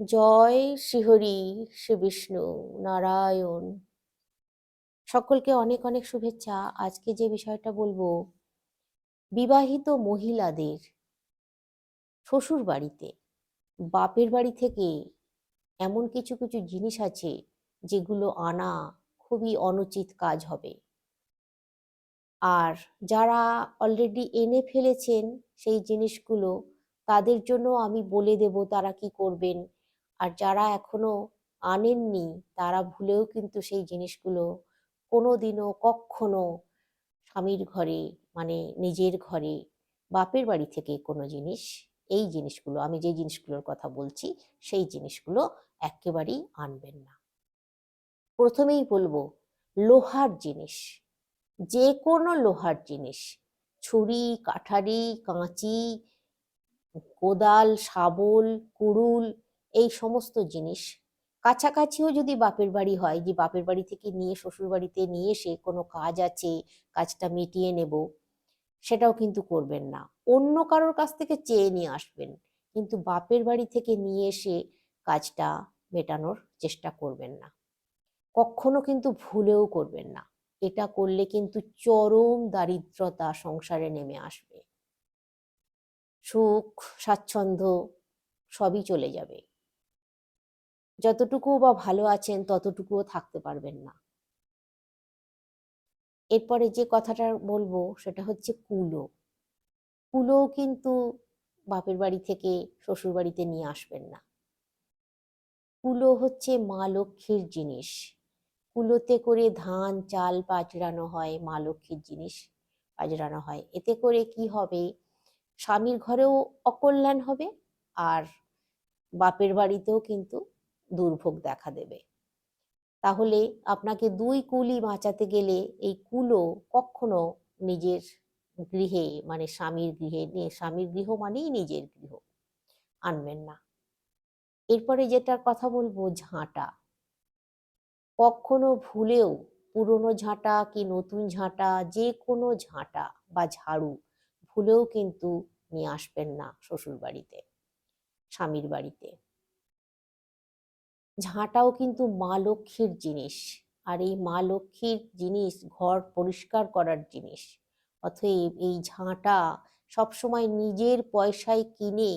জয় শ্রীহরি শ্রী বিষ্ণু নারায়ণ। সকলকে অনেক অনেক শুভেচ্ছা। আজকে যে বিষয়টা বলব, বিবাহিত মহিলাদের শ্বশুর বাড়িতে, বাপের বাড়ি থেকে এমন কিছু কিছু জিনিস আছে যেগুলো আনা খুবই অনুচিত কাজ হবে। আর যারা অলরেডি এনে ফেলেছেন সেই জিনিসগুলো, তাদের জন্য আমি বলে দেব তারা কি করবেন। আর যারা এখনও আনেননি, তারা ভুলেও কিন্তু সেই জিনিসগুলো কোনোদিনও, কখনো স্বামীর ঘরে মানে নিজের ঘরে বাপের বাড়ি থেকে কোনো জিনিস, এই জিনিসগুলো, আমি যে জিনিসগুলোর কথা বলছি, সেই জিনিসগুলো একেবারেই আনবেন না। প্রথমেই বলব, লোহার জিনিস, যে কোনো লোহার জিনিস, ছুরি, কাঠারি, কাঁচি, কোদাল, শাবল, কুড়ুল এই সমস্ত জিনিস। কাছাকাছিও যদি বাপের বাড়ি হয়, যে বাপের বাড়ি থেকে নিয়ে শ্বশুর বাড়িতে নিয়ে এসে কোনো কাজ আছে, কাজটা মিটিয়ে নেব, সেটাও কিন্তু করবেন না। অন্য কারোর কাছ থেকে চেয়ে নিয়ে আসবেন, কিন্তু বাপের বাড়ি থেকে নিয়ে এসে কাজটা মেটানোর চেষ্টা করবেন না। কখনো কিন্তু ভুলেও করবেন না। এটা করলে কিন্তু চরম দারিদ্রতা সংসারে নেমে আসবে। সুখ, স্বাচ্ছন্দ্য সবই চলে যাবে। যতটুকু বা ভালো আছেন, ততটুকুও থাকতে পারবেন না। এরপরে যে কথাটা বলব, সেটা হচ্ছে কুলো। কুলো কিন্তু বাপের বাড়ি থেকে শ্বশুর বাড়িতে নিয়ে আসবেন না। কুলো হচ্ছে মা লক্ষ্মীর জিনিস। কুলোতে করে ধান, চাল পাজরানো হয়, মা লক্ষ্মীর জিনিস পাজরানো হয়। এতে করে কি হবে? স্বামীর ঘরেও অকল্যাণ হবে, আর বাপের বাড়িতেও কিন্তু দুর্ভোগ দেখা দেবে। তাহলে আপনাকে দুই কুলি বাঁচাতে গেলে এই কুলো কখনো নিজের গৃহে মানে স্বামীর গৃহে স্বামীর গৃহ মানেই নিজের গৃহ, আনবেন না। এরপরে যেটার কথা বলব, ঝাঁটা। কখনো ভুলেও পুরনো ঝাঁটা কি নতুন ঝাঁটা যে কোনো ঝাঁটা বা ঝাড়ু ভুলেও কিন্তু নিয়ে আসবেন না শ্বশুর বাড়িতে স্বামীর বাড়িতে। ঝাঁটাও কিন্তু মা লক্ষ্মীর জিনিস। আর এই মা লক্ষ্মীর জিনিস ঘর পরিষ্কার করার জিনিস। অতএব এই ঝাঁটা সবসময় নিজের পয়সায় কিনে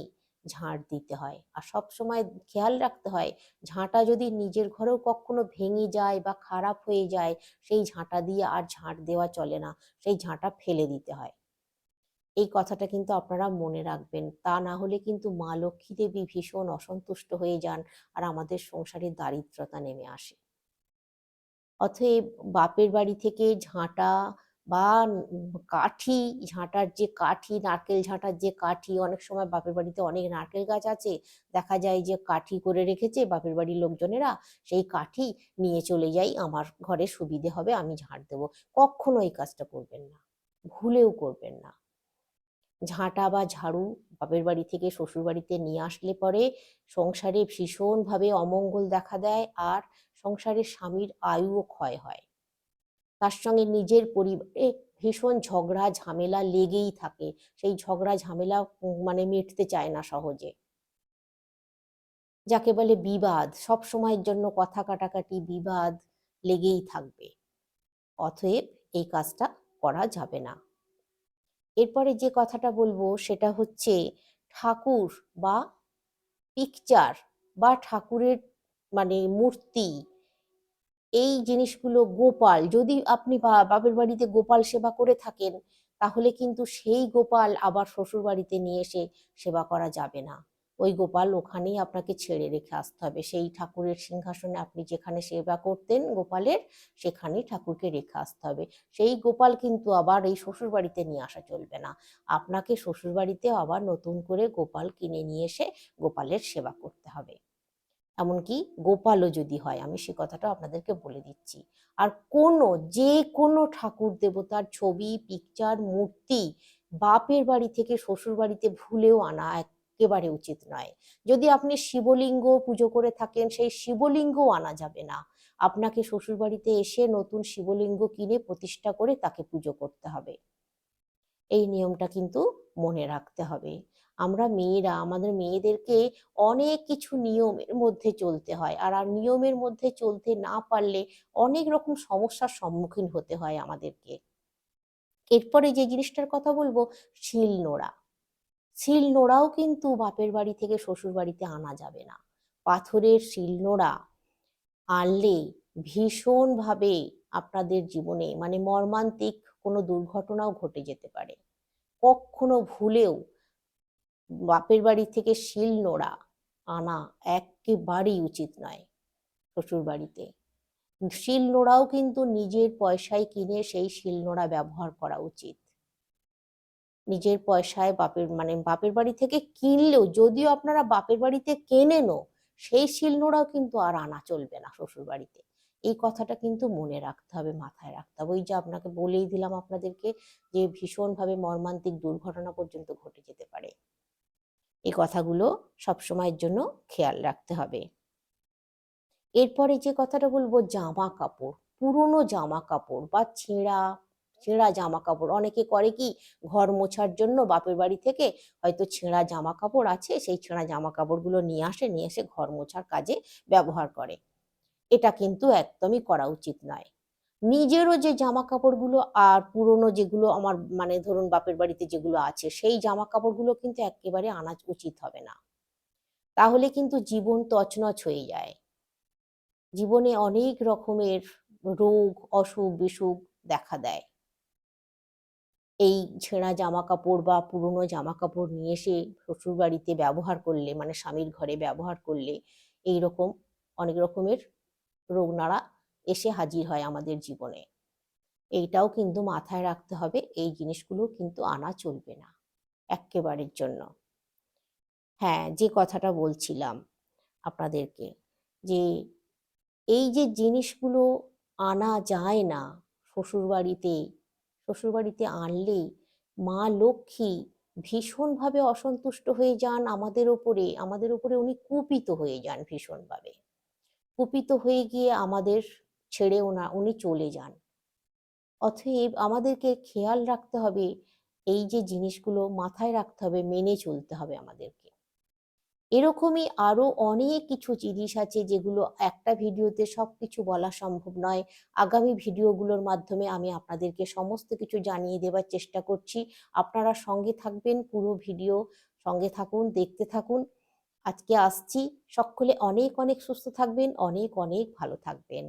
ঝাঁট দিতে হয়। আর সবসময় খেয়াল রাখতে হয়, ঝাঁটা যদি নিজের ঘরেও কখনো ভেঙে যায় বা খারাপ হয়ে যায়, সেই ঝাঁটা দিয়ে আর ঝাঁট দেওয়া চলে না। সেই ঝাঁটা ফেলে দিতে হয়। এই কথাটা কিন্তু আপনারা মনে রাখবেন। তা না হলে কিন্তু মা লক্ষ্মী দেবী ভীষণ অসন্তুষ্ট হয়ে যান আর আমাদের সংসারে দারিদ্রতা নেমে আসে। অতএব বাপের বাড়ি থেকে ঝাঁটা বা কাঠি, ঝাঁটার যে কাঠি, নারকেল ঝাঁটার যে কাঠি, অনেক সময় বাপের বাড়িতে অনেক নারকেল গাছ আছে। দেখা যায় যে কাঠি করে রেখেছে বাপের বাড়ির লোকজনেরা, সেই কাঠি নিয়ে চলে যাই, আমার ঘরে সুবিধে হবে, আমি ঝাঁট দেবো। কখনো এই কাজটা করবেন না, ভুলেও করবেন না। ঝাঁটা বা ঝাড়ু বাপের বাড়ি থেকে শ্বশুর বাড়িতে নিয়ে আসলে পরে সংসারে ভীষণভাবে অমঙ্গল দেখা দেয় আর সংসারের স্বামীর আয়ুও ক্ষয় হয়। তার সঙ্গে নিজের পরিবারে ভীষণ ঝগড়া, ঝামেলা লেগেই থাকে। সেই ঝগড়া, ঝামেলা মানে মিটতে চায় না সহজে। যাকে বলে বিবাদ, সব সময়ের জন্য কথা কাটাকাটি বিবাদ লেগেই থাকবে। অতএব এই কাজটা করা যাবে না। এরপরে যে কথাটা বলব সেটা হচ্ছে ঠাকুর বা পিকচার বা ঠাকুরের মানে মূর্তি। এই জিনিসগুলো গোপাল, যদি আপনি বাপের বাড়িতে গোপাল সেবা করে থাকেন, তাহলে কিন্তু সেই গোপাল আবার শ্বশুর বাড়িতে নিয়ে এসে সেবা করা যাবে না। ওই গোপাল ওখানেই আপনাকে ছেড়ে রেখে আসতে হবে। সেই ঠাকুরের সিংহাসনে আপনি যেখানে সেবা করতেন গোপালের, সেখানেই ঠাকুরকে রেখে আসতে হবে। সেই গোপাল কিন্তু আবার এই শ্বশুর বাড়িতে নিয়ে আসা চলবে না। আপনাকে শ্বশুর বাড়িতে আবার নতুন করে গোপাল কিনে নিয়ে এসে গোপালের সেবা করতে হবে। এমনকি গোপালও যদি হয়, আমি সে কথাটা আপনাদেরকে বলে দিচ্ছি। আর কোনো, যে কোনো ঠাকুর দেবতার ছবি পিকচার মূর্তি বাপের বাড়ি থেকে শ্বশুর বাড়িতে ভুলেও আনা একেবারে উচিত নয়। যদি আপনি শিবলিঙ্গ পুজো করে থাকেন, সেই শিবলিঙ্গও আনা যাবে না। আপনাকে শ্বশুর বাড়িতে এসে নতুন শিবলিঙ্গ কিনে প্রতিষ্ঠা করে তাকে পুজো করতে হবে। এই নিয়মটা কিন্তু মনে রাখতে হবে। আমরা মেয়েরা, আমাদের মেয়েদেরকে অনেক কিছু নিয়মের মধ্যে চলতে হয়। আর আর নিয়মের মধ্যে চলতে না পারলে অনেক রকম সমস্যার সম্মুখীন হতে হয় আমাদেরকে। এরপরে যে জিনিসটার কথা বলব শিল নোড়া শিল নোড়াও কিন্তু বাপের বাড়ি থেকে শ্বশুর বাড়িতে আনা যাবে না। পাথরের শিল নোড়া আনলে ভীষণভাবে আপনাদের জীবনে মানে মর্মান্তিক কোনো দুর্ঘটনাও ঘটে যেতে পারে। কখনো ভুলেও বাপের বাড়ি থেকে শিল নোড়া আনা একেবারেই উচিত নয় শ্বশুর বাড়িতে শিল নোড়াও কিন্তু নিজের পয়সায় কিনে সেই শিল নোড়া ব্যবহার করা উচিত। নিজের পয়সায় বাপের মানে বাপের বাড়ি থেকে কিনলেও যদিও আপনারা বাপের বাড়িতে কেনেনও সেই শিল নোড়াও কিন্তু আর আনা চলবে না শ্বশুর বাড়িতে এই কথাটা কিন্তু মনে রাখতে হবে, মাথায় রাখতে হবে। ওই যে আপনাকে বলেই দিলাম আপনাদেরকে যে ভীষণভাবে মর্মান্তিক দুর্ঘটনা পর্যন্ত ঘটে যেতে পারে। এই কথাগুলো সবসময়ের জন্য খেয়াল রাখতে হবে। এরপরে যে কথাটা বলব, জামা কাপড়, পুরনো জামা কাপড় বা ছেঁড়া ছেঁড়া জামা কাপড় অনেকে করে কি ঘর মোছার জন্য বাপের বাড়ি থেকে হয়তো ছেঁড়া জামা কাপড় আছে, সেই ছেঁড়া জামা কাপড়গুলো নিয়ে আসে, নিয়ে এসে ঘর মোছার কাজে ব্যবহার করে। এটা কিন্তু একদমই করা উচিত নয়। নিজেরও যে জামা কাপড়গুলো আর পুরনো যেগুলো আমার মানে ধরুন বাপের বাড়িতে যেগুলো আছে, সেই জামা কাপড়গুলো কিন্তু একেবারে আনা উচিত হবে না। তাহলে কিন্তু জীবন তছনছ হয়ে যায়। জীবনে অনেক রকমের রোগ অসুখ বিসুখ দেখা দেয়। এই ছেঁড়া জামা কাপড় বা পুরনো জামা কাপড় নিয়ে এসে শ্বশুর বাড়িতে ব্যবহার করলে মানে স্বামীর ঘরে ব্যবহার করলে এই রকম অনেক রকমের রোগ নাড়া এসে হাজির হয় আমাদের জীবনে। এইটাও কিন্তু মাথায় রাখতে হবে, এই জিনিসগুলো কিন্তু আনা চলবে না এক্কেবারের জন্য। হ্যাঁ যে কথাটা বলছিলাম আপনাদেরকে যে এই যে জিনিসগুলো আনা যায় না শ্বশুরবাড়িতে শ্বশুরবাড়িতে আনলে মা লক্ষ্মী ভীষণভাবে অসন্তুষ্ট হয়ে যান আমাদের ওপরে। আমাদের ওপরে উনি কুপিত হয়ে যান ভীষণভাবে। কুপিত হয়ে গিয়ে আমাদের ছেড়ে ওনা, উনি চলে যান। অতএব আমাদেরকে খেয়াল রাখতে হবে, এই যে জিনিসগুলো মাথায় রাখতে হবে, মেনে চলতে হবে আমাদেরকে। এরকমই আরও অনেক কিছু জিনিস আছে যেগুলো একটা ভিডিওতে সব কিছু বলা সম্ভব নয়। আগামী ভিডিওগুলোর মাধ্যমে আমি আপনাদেরকে সমস্ত কিছু জানিয়ে দেওয়ার চেষ্টা করছি। আপনারা সঙ্গে থাকবেন পুরো ভিডিও, সঙ্গে থাকুন, দেখতে থাকুন। আজকে আসছি। সকলে অনেক অনেক সুস্থ থাকবেন, অনেক অনেক ভালো থাকবেন।